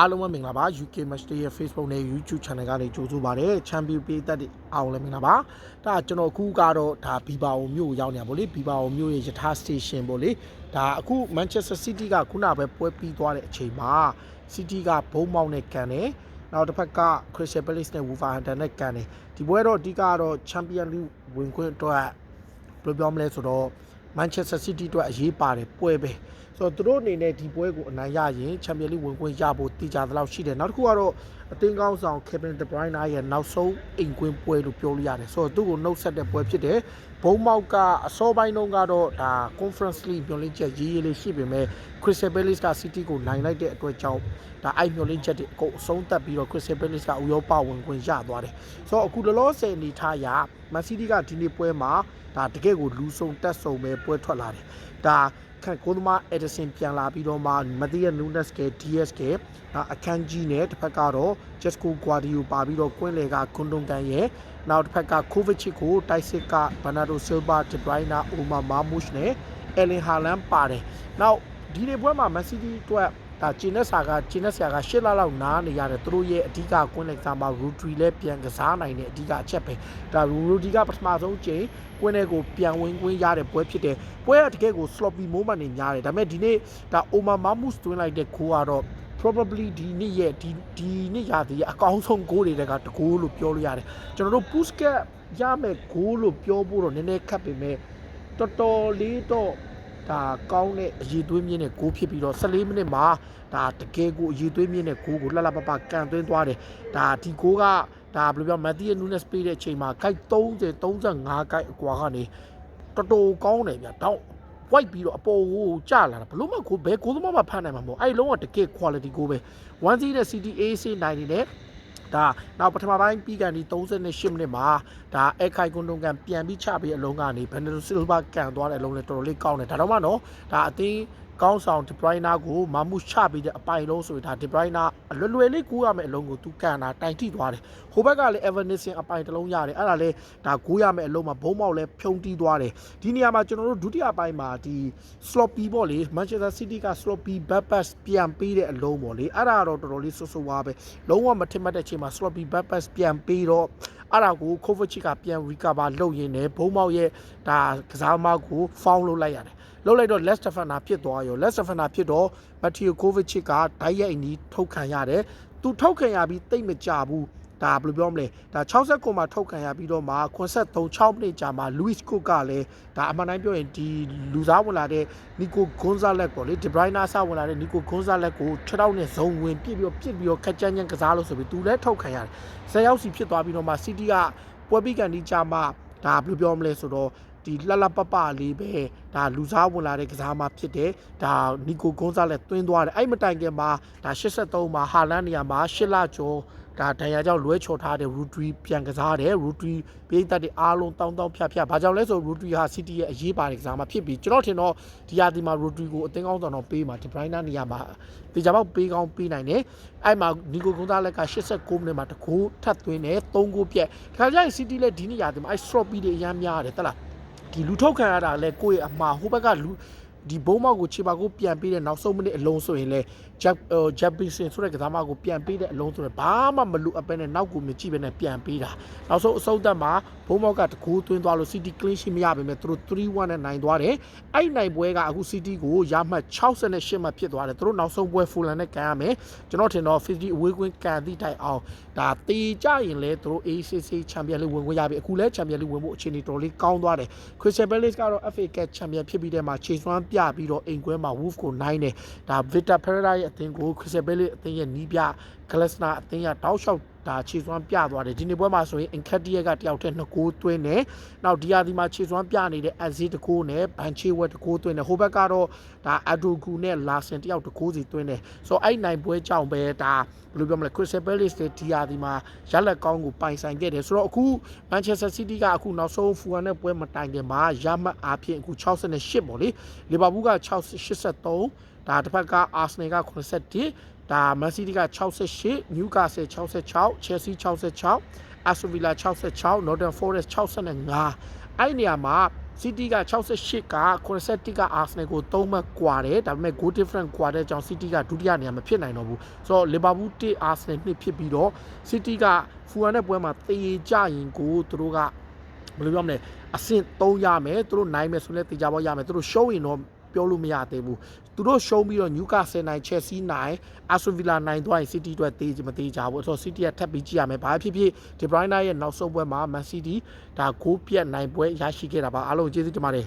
အားလုံးပဲမင်္ဂလာပါ UK Match Day ရဲ့ Facebook နဲ့ YouTube Channel ကနေကြိုဆိုပါရစေ။ Champion ပြည်သက်တွေအားလုံးလည်းမင်္ဂလာပါ။ဒါကျွန်တော်အခုကတော့ဒါဘီဘာအိုမြို့ကိုရောက်နေတာပေါ့လေ။ဘီဘာအိုမြို့ရဲ့ယထာ station ပေါ့လေ။ဒါအခု Manchester City ကခုနပဲပွဲပြီးသွားတဲ့အချိန်မှာ City ကဘုံမောင်းနဲ့ကန်တယ်။နောက်တစ်ဖက်က Crystal Palace နဲ့ Wolverhampton နဲ့ကန်တယ်။ဒီပွဲတော့အဓိကတော့ Champion League ဝင်ခွင့်အတွက်ဘယ်လိုပြောမလဲဆိုတော့ Manchester City အတွက်အရေးပါတယ်ပွဲပဲ။ဆိုတော့သူတို့အနေနဲ့ဒီပွဲကိုအနိုင်ရရင် Champions League ဝင်ခွင့်ရဖို့တည်ကြသလောက်ရှိတယ်။နောက်တစ်ခုကတော့အသင်းကောင်းဆောင် Kevin De Bruyne ရဲ့နောက်ဆုံးအိမ်ကွင်းပွဲလို့ပြောလို့ရတယ်။ဆိုတော့သူ့ကိုနှုတ်ဆက်တဲ့ပွဲဖြစ်တယ်။ဘုံမောက်ကအစောပိုင်းတုန်းကတော့ဒါ Conference League မျှော်လင့်ချက်ရေးရေးလေးရှိပေမဲ့ Crystal Palace က City ကိုနိုင်လိုက်တဲ့အတွက်ကြောင့်ဒါအဲ့မျှော်လင့်ချက်တွေအကုန်အဆုံးသတ်ပြီးတော့ Crystal Palace ကဥရောပဝင်ခွင့်ရသွားတယ်။ဆိုတော့အခုလောလောဆယ်အနေထားရ Man City ကဒီနေ့ပွဲမှာ ဒါတကယ့်ကိုလူဆုံတက်ဆုံပဲပွဲထွက်လာတယ်။ဒါခန့်ကိုသမား Edison ပြန်လာပြီးတော့မှမသိရ Nunes က DS ကအခန်းကြီးနဲ့တစ်ဖက်ကတော့ Jesco Guardiola ပါပြီးတော့ကွင်းလေကကွန်ဒွန်ကန်ရဲ့နောက်တစ်ဖက်က Kovacic ကိုတိုက်စစ်က Bernardo Silva, De Bruyne, Omar Marmoush နဲ့ Erling Haaland ပါတယ်။နောက်ဒီနေ့ပွဲမှာ Man City အတွက် ဒါကျင်းတဲ့စာကကျင်းတဲ့ဆရာက၈လလောက်နားနေရတယ်သူတို့ရဲ့အဓိကကွင်းလက်ကစားမှာ Rodri လည်းပြန်ကစားနိုင်တဲ့အဓိကအချက်ပဲဒါ Rodri ကပထမဆုံးချိန်ကွင်းထဲကိုပြန်ဝင်ကွင်းရတဲ့ပွဲဖြစ်တယ်ပွဲကတကယ်ကို sloppy moment တွေများတယ်ဒါပေမဲ့ဒီနေ့ဒါ Omar Marmoush တွင်းလိုက်တဲ့ခိုးကတော့ probably ဒီနေ့ရဲ့ဒီဒီနေ့ရာသီရဲ့အကောင်းဆုံးဂိုးတွေကတကိုးလို့ပြောလို့ရတယ်ကျွန်တော်တို့ Puskas ရမယ်ဂိုးလို့ပြောဖို့တော့နည်းနည်းခက်ပေမဲ့တော်တော်လေးတော့ ဒါကောင်းတဲ့အရေးသွေးမြင့်တဲ့ဂိုးဖြစ်ပြီးတော့14မိနစ်မှာဒါတကယ်ကိုအရေးသွေးမြင့်တဲ့ဂိုးကိုလှလှပပကန်သွင်းသွားတယ်ဒါဒီဂိုးကဒါဘယ်လိုပြောမက်သီးနူးနက်စ်ပေးတဲ့အချိန်မှာဂိုက်30 35ဂိုက်အကွာကနေတော်တော်ကောင်းတယ်ဗျတော့ white ပြီးတော့အပေါ်ကိုကျလာတာဘလို့မှကိုဘဲကိုသမားမှဖမ်းနိုင်မှာမဟုတ်အဲ့လုံးဝတကယ် quality ကိုပဲ1 0နဲ့ CT AC 90နဲ့ ဒါနောက်ပထမပိုင်းပြီးကန်ဒီ38မိနစ်မှာဒါအခိုင်ကွန်တုံကန်ပြန်ပြီးချပြီးအလုံးကနေဘန်နဒိုဆီလ်ဗာကန်သွားတဲ့အလုံးနဲ့တော်တော်လေးကောင်းတယ်ဒါတော့မှနော်ဒါအသင်း ကောင်းဆောင်ဒီဘရိုင်းနာကိုမာမှုချပြီးတဲ့အပိုင်လုံးဆိုရင်ဒါဒီဘရိုင်းနာလွယ်လွယ်လေးကူးရမယ့်အလုံးကိုသူကန်တာတိုင်ထိသွားတယ်ဟိုဘက်ကလည်း Evanescen အပိုင်တစ်လုံးရတယ်အဲ့ဒါလည်းဒါကူးရမယ့်အလုံးမှာဘုံမောက်လည်းဖြုံတီးသွားတယ်ဒီနေရာမှာကျွန်တော်တို့ဒုတိယပိုင်းမှာဒီ sloppy ပေါ့လေ Manchester City က sloppy back pass ပြန်ပေးတဲ့အလုံးပေါ့လေအဲ့ဒါတော့တော်တော်လေးဆွဆွဝါပဲလုံးဝမထင်မှတ်တဲ့အချိန်မှာ sloppy back pass ပြန်ပေးတော့အဲ့ဒါကို Kovacic ကပြန် recover လုပ်ရင်းနဲ့ဘုံမောက်ရဲ့ဒါကစားမကို foul လုပ်လိုက်ရတယ် လောက်လိုက်တော့ less defender ဖြစ်သွားရော less defender ဖြစ်တော့ Mateo Kovacic ကဓာတ်ရိုက်အနီးထုတ်ခံရတယ်သူထုတ်ခံရပြီးတိတ်မကြဘူးဒါဘယ်လိုပြောမလဲဒါ60ကိုမှထုတ်ခံရပြီးတော့မှ83 6မိနစ်ကြာမှာ Luis Cook ကလည်းဒါအမှန်တိုင်းပြောရင်ဒီလူစားဝင်လာတဲ့ Nico Gonzalez ပေါ့လေ De Bruyne ဆဝင်လာတဲ့ Nico Gonzalez ကို6တောက်နဲ့ဇုံဝင်ပြစ်ပြီးတော့ပြစ်ပြီးတော့ခက်ချမ်းချမ်းကစားလို့ဆိုပြီးသူလည်းထုတ်ခံရတယ်။10ရောက်စီဖြစ်သွားပြီးတော့မှ City ကပွဲပြီးကန်ဒီကြာမှဒါဘယ်လိုပြောမလဲဆိုတော့ ဒီလှလှပပလေးပဲဒါလူစားဝင်လာတဲ့ကစားမဖြစ်တယ်ဒါနီကိုဂွန်ဇာလက်သွင်းသွားတယ်အဲ့မတိုင်ခင်မှာဒါ83မှာဟာလန်နေရာမှာ8လကျော်ဒါဒဏ်ရာကြောင့်လွဲချော်ထားတဲ့ရူထရီပြန်ကစားတယ်ရူထရီပေးတတ်တဲ့အားလုံးတောင်းတောင်းဖြတ်ဖြတ်ဘာကြောင့်လဲဆိုရူထရီဟာစီးတီရဲ့အရေးပါတဲ့ကစားမဖြစ်ပြီးကျွန်တော်ထင်တော့ဒီယာဒီမှာရူထရီကိုအသင်းကောင်းဆောင်တော့ပေးမှာဒီဘရိုင်းနာနေရာမှာတေချာပေါက်ပေးကောင်းပေးနိုင်တယ်အဲ့မှာနီကိုဂွန်ဇာလက်က89မိနစ်မှာတကူထပ်သွင်းတယ်3ဂိုးပြက်ခါကြရင်စီးတီလည်းဒီနေ့ယာဒီမှာအဲ့ stropy တွေအများများတယ်တလား ဒီလူထုတ်ခံရတာလဲကိုယ့်ရဲ့အမှားဟိုဘက်ကလူ ဒီဘုံမောက်ကိုခြေပါကိုပြန်ပေးတဲ့နောက်ဆုံးမိနစ်အလုံးဆိုရင်လဲဂျက်ဂျက်ပီဆင်ဆိုတဲ့ကစားမကိုပြန်ပေးတဲ့အလုံးဆိုရင်ဘာမှမလူအပဲနဲ့နောက်ကိုမကြည့်ပဲနဲ့ပြန်ပေးတာနောက်ဆုံးအဆုံးသက်မှာဘုံမောက်ကတကူသွင်းသွားလို့ City clean sheet မရပါပဲသူတို့3-1နဲ့နိုင်သွားတယ်အဲ့နိုင်ပွဲကအခု City ကိုရမှတ်68မှဖြစ်သွားတယ်သူတို့နောက်ဆုံးပွဲ Fulham နဲ့ကန်ရမယ်ကျွန်တော်ထင်တော့ City အဝေးကွင်းကန်သည့်တိုင်အောင်ဒါတေကြရင်လဲသူတို့ ACC Champions League ဝင်ခွင့်ရပြီအခုလဲ Champions League ဝင်ဖို့အခြေအနေတော်လေးကောင်းသွားတယ် Crystal Palace ကတော့ FA Cup Champion ဖြစ်ပြီးတဲ့မှာခြေစွမ်းပြပြီးတော့အိမ်ကွဲမှာ Wolf ကိုနိုင်တယ်ဒါ Victor Pereira ရဲ့အသင်းကို Crystal Palace အသင်းရဲ့နီးပြ Glasner အသင်းရတောက်လျှောက် ဒါခြေစွမ်းပြသွားတယ်ဒီနေ့ပွဲမှာဆိုရင် Encatia ကတယောက်တည်းနှစ်ကိုးသွင်းတယ်နောက်ဒီယာဒီမှာခြေစွမ်းပြနေတဲ့ Azid တကိုးနဲ့ Banchewet တကိုးသွင်းတယ်ဟိုဘက်ကတော့ဒါ Adogu နဲ့ Larsen တယောက်တကိုးစီသွင်းတယ်ဆိုတော့အဲ့နိုင်ပွဲကြောင့်ပဲဒါဘယ်လိုပြောမလဲ Crystal Palace တဲ့ဒီယာဒီမှာရလက်ကောင်းကိုပိုင်ဆိုင်ခဲ့တယ်ဆိုတော့အခု Manchester City ကအခုနောက်ဆုံး Fulham နဲ့ပွဲမတိုင်ခင်မှာရမှတ်အားဖြင့်အခု68ပေါ့လေ Liverpool က83 ဒါတစ်ဖက်က Arsenal က81ဒါ Man City က68 Newcastle 66 Chelsea 66 Aston Villa 66 Northern Forest 65အဲ့နေရာမှာ City က68က81က Arsenal ကို3မှတ်ကွာတယ်ဒါပေမဲ့ goal difference ကွာတဲ့အကြောင်း City ကဒုတိယနေရာမဖြစ်နိုင်တော့ဘူးဆိုတော့ Liverpool 1 Arsenal 2ဖြစ်ပြီးတော့ City က Fulham နဲ့ပွဲမှာတေကြရင်ကိုသူတို့ကဘယ်လိုပြောမလဲအဆင့်3ရမယ်သူတို့နိုင်မယ်ဆိုလည်းတေကြပေါက်ရမယ်သူတို့ရှုံးရင်တော့ ပြောလို့မရသေးဘူးသူတို့ရှုံးပြီးတော့ Newcastle နိုင် Chelsea နိုင် Aston Villa နိုင်သွားရင် City အတွက်တေးမတေးကြဘူးဆိုတော့ City ကထပ်ပြီးကြည့်ရမယ်ဘာဖြစ်ဖြစ် De Bruyne ရဲ့နောက်ဆုံးပွဲမှာ Man City ဒါဂိုးပြတ်နိုင်ပွဲရရှိခဲ့တာပါအားလုံးကျေးဇူးတင်ပါတယ်